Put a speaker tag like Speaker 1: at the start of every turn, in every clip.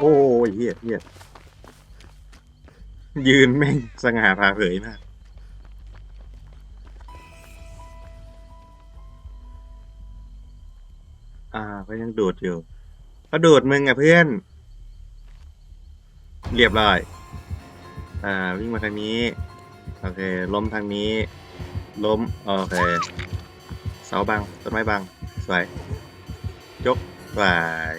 Speaker 1: โอ้ยเฮียเฮียยืนแม่งสง่าผ่าเผยมากอ่าก็ยังโดดอยู่ก็โดดมึงอะเพื่อน เรียบร้อย อ่า วิ่งมาทางนี้ โอเค ล้มทางนี้ ล้ม โอเค เสาบัง ต้นไม้บัง สวย ยกสาย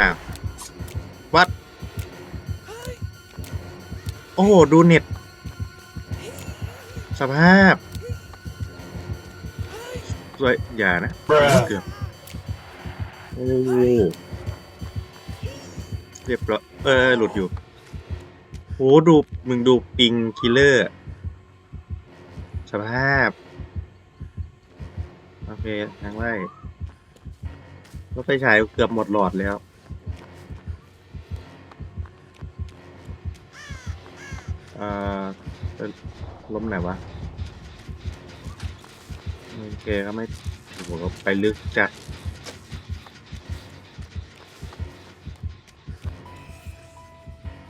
Speaker 1: อ้าววัด โอ้โห ดูเน็ต สภาพ สวย อย่านะ เกือบ โอ้โหเรียบร้อย เออ หลุดอยู่โหดู มึงดูปิงคิลเลอร์ สภาพ โอเคทางไล่รถไฟฉายเกือบหมดหลอดแล้ว ล้มไหนวะโอเคก็ไม่โอ้โหก็ไปลึกจัด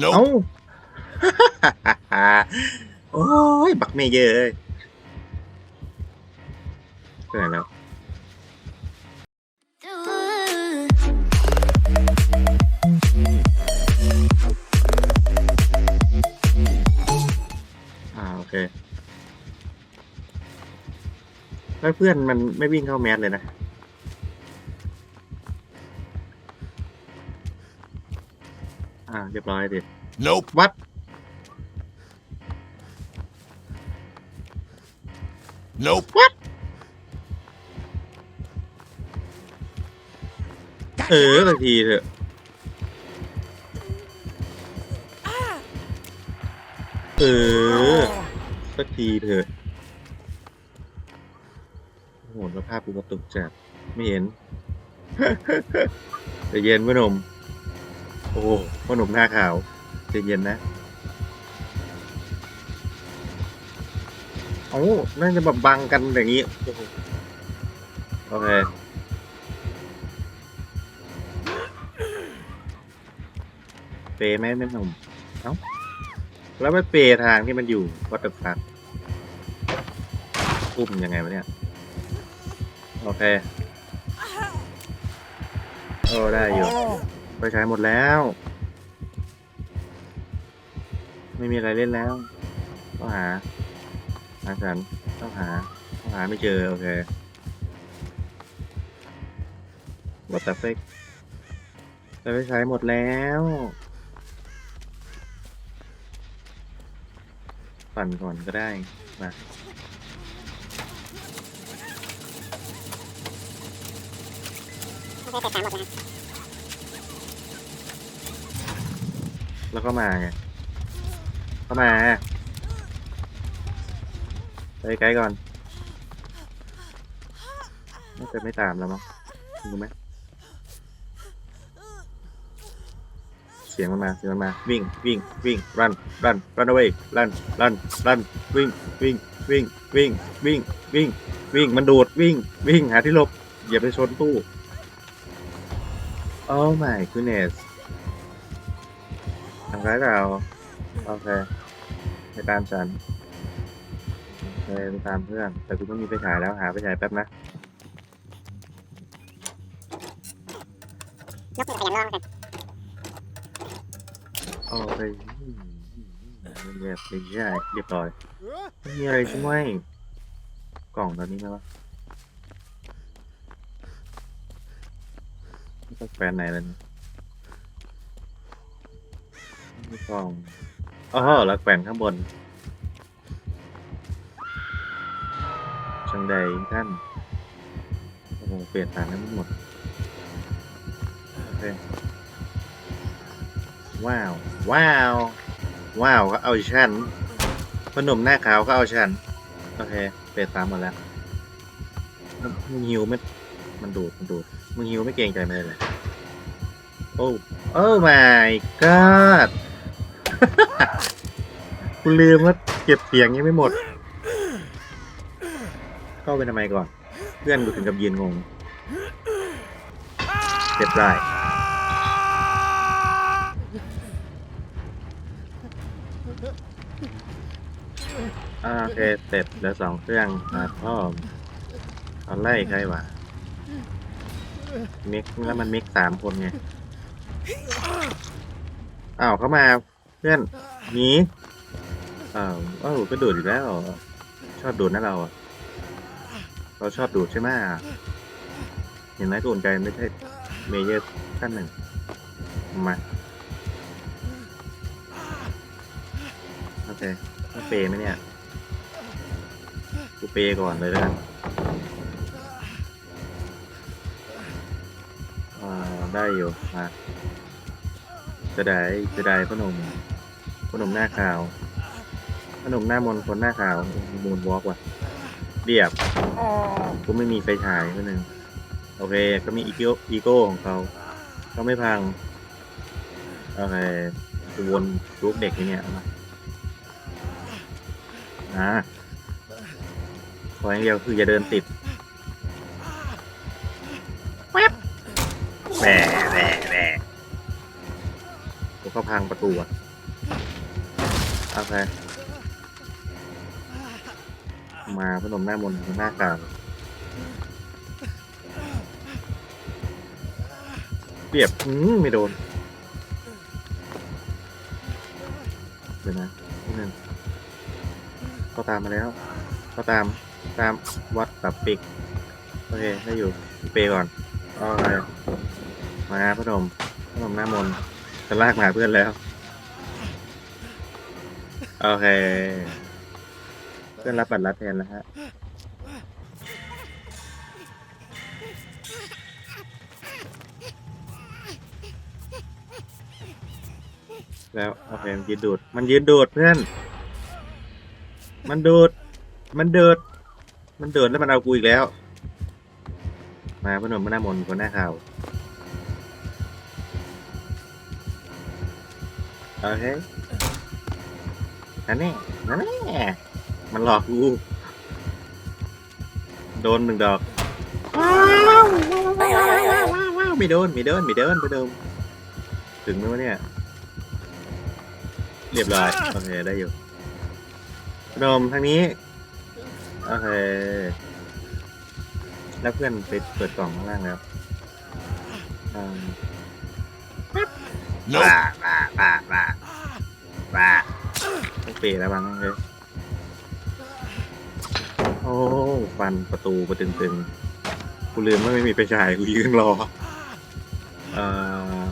Speaker 1: เอ้า
Speaker 2: Nope.
Speaker 1: โอ้ย บักเมเยอร์เอ้ยไปไหนแล้ว อ่าโอเคแล้วเพื่อนมันไม่วิ่งเข้าแมสเลยนะ อ่า เรียบร้อยดิ
Speaker 2: Nope.
Speaker 1: วัด
Speaker 2: Nope.
Speaker 1: เออสักทีเถอะ เออ สักทีเถอะโอ้โหสภาพกูกระตุกจัดไม่เห็นใจเย็นพ่อหนุ่มโอ้พ่อหนุ่มหน้าขาวใจเย็นนะโอ้น่าจะแบบบังกันอย่างนี้ โอเคเปย์ไหมแม่หนุ่มเอ้าแล้วไปเปย์ทางที่มันอยู่วัตถุฟัก อุ้มยังไงวะเนี่ย โอเคโอ้ได้อยู่ไปใช้หมดแล้ว ไม่มีอะไรเล่นแล้วต้องหาหาฉันต้องหาต้องหาไม่เจอ โอเควัตถุฟักไปใช้หมดแล้วปั่นก่อนก็ได้มา แล้วก็มาไงเข้ามาไปไกลก่อนน่าจะไม่ตามแล้วมั้งรู้ไหมเสียงมันมาเสียงมันมาวิ่งวิ่งวิ่งรันรันรัน away รันรันรันวิ่งวิ่งวิ่งวิ่งวิ่งวิ่งวิ่งมันโดดวิ่งวิ่งหาที่หลบอย่าไปชนตู้ โอ้ my goodness ทำร้ายเราโอเคไปตามฉันโอเคไปตามเพื่อน แต่กูไม่มีไปฉายแล้วหาไปฉายแป๊บนะ
Speaker 3: ยกมือขยันลองกัน
Speaker 1: โอเคเรียบเรียบเรียบร้อยไม่มีอะไรช่วยกล่องตอนนี้ไหมวะ แฟนไหนแล้วเนี่ยไม่มีกล่องอ๋อแล้วแขวนข้างบนช่างใดท่านโอ้โหเปลี่ยนฐานนั้นหมดโอเคว้าว ว้าว ว้าวก็เอาฉันพนมหน้าขาวก็เอาฉัน โอเค เปลี่ยนตามหมดแล้วมันหิวไม่มันดูด มันดูด มึงฮิวไม่เกรงใจมันเลยเหรอโอ้โอ้ my god กูลืมว่าเก็บเสียงยังไม่หมด เข้าไปทำไมก่อน เพื่อนกูถึงกับยืนงงเก็บได้โอเคเสร็จแล้วสองเครื่องมาพ่อมเอาไล่ใครวะ มิกแล้วมันมิกสามคนไงอ้าวเข้ามาเพื่อนหนีอ้าวอ้าวก็ดูดอยู่แล้ว ชอบดูดนะเราอะเราชอบดูดใช่ไหมเห็นไหมกลไกไม่ใช่เมเยอร์ขั้นหนึ่งมาโอเคต้องเปย์ไหมเนี่ยกูเปย์ก่อนเลยแล้วกัน ได้อยู่มาจะได้จะได้พนมพนมหน้าขาวพนมหน้ามนคนหน้าขาวมูนวอล์กว่ะเรียบกูไม่มีไฟฉายคนหนึ่งโอเค ก็มีอีโก้อีโก้ของเขาเขาไม่พังโอเคกูวนรูปเด็กนี่เนี่ยมาอ่าขออย่างเดียวคืออย่าเดินติด แหวแหวแหวกูก็พังประตูอะโอเคมาพนมหน้ามนต์หน้ากลางเรียบอืมไม่โดนเดี๋ยวนะนิดนึงก็ตามมาแล้ว ก็ตามตามวัดแบบปิก โอเค ได้อยู่เปย์ก่อน โอเค มาพนมพนมหน้ามนจะลากมาเพื่อนแล้ว โอเค เพื่อนรับบัตรรับแทนแล้วฮะแล้วโอเคมันยืนดูด มันยืนดูดเพื่อน มันดูด มันเดิดมันเดิดแล้วมันเอากูอีกแล้ว มาพนมพนามนคนหน้าข่าว โอเคนั่นแน่นั่นแน่มันหลอกกู โดนหนึ่งดอก ว้าวว้าวว้าวว้าวไม่โดนไม่โดนไม่โดนไม่โดน ถึงไหมวะเนี่ย เรียบร้อย โอเค ได้อยู่พนมทางนี้ โอเค แล้วเพื่อนไปเปิดกล่องข้างล่างแล้วอ่า บ้าบ้าบ้าบ้าบ้าต้องเปรแล้วบ้างเลยโอ้ฟันประตูประตึงๆกูลืมว่าไม่มีไปฉายกูยืนรอเอ่อ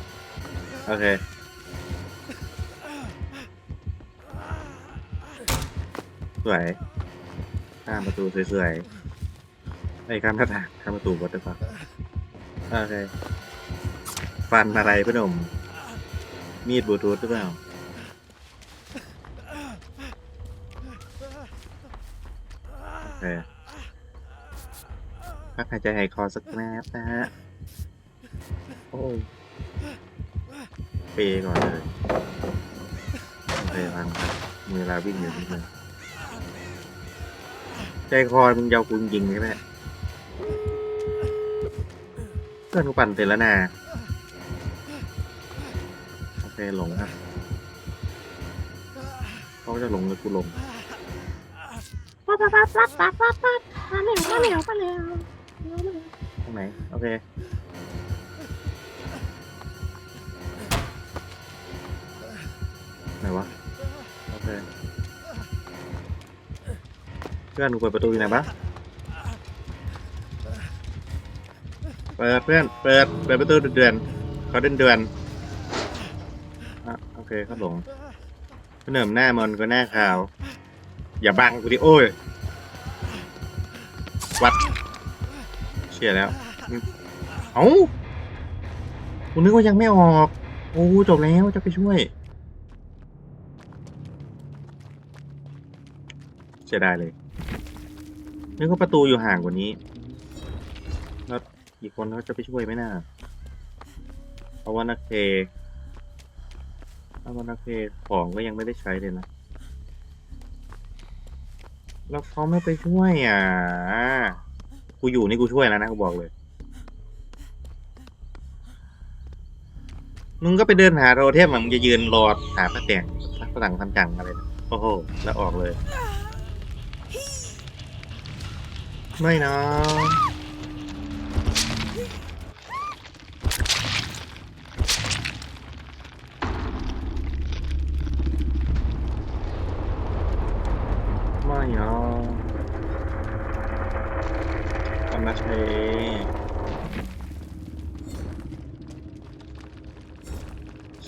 Speaker 1: โอเคสวยข้ามประตูสวยๆไอ้ข้ามหน้าต่างข้ามประตูวัดได้ปะโอเค ฟันอะไรพี่หนุ่ม มีดบลูทูธหรือเปล่า โอเคพักหายใจหายคอสักแป๊บนะฮะ โอ้ยเปย์ก่อนเลยโอเควางครับมีเวลาวิ่งอยู่นิดนึงใจคอมึงยาวกูจริงใช่ไหมเพื่อนกูปั่นเสร็จแล้วนะ โอเคหลงครับเขาจะหลงหรือกูหลง
Speaker 2: ปั๊บปั๊บปั๊บปั๊บปั๊บปั๊บปั๊บมาเร็วมาเร็วมาเร็ว
Speaker 1: ตรงไหน โอเคไหนวะ โอเค เพื่อนกูเปิดประตูอยู่ไหนปะเปิดเพื่อน เปิด เปิดประตูเดือนๆเขาเดือนเดือนๆอะโอ เคเขาหลงเหนิมหน้ามนก็หน้าขาว อย่าบังกูดิโอ้ย วัด เชี่ยแล้ว เอ้ากูนึกว่ายังไม่ออก โอ้จบแล้วจะไปช่วย เสียดายเลย นึกว่าประตูอยู่ห่างกว่านี้แล้วอีกคนเขาจะไปช่วยไหมน่าเพราะว่านักเทามันโอเคของก็ยังไม่ได้ใช้เลยนะ แล้วเขาไม่ไปช่วยอะ กูอยู่นี่กูช่วยแล้วนะกูบอกเลย มึงก็ไปเดินหาโรเทพมึงจะยืนรอหาพระแต่งพระดังางทำจังอะไรโอ้โห แล้วออกเลย ไม่นะ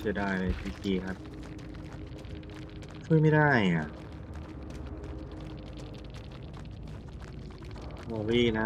Speaker 1: ชื่อได้เลยพีจีครับ ช่วยไม่ได้อะโมวี่นะ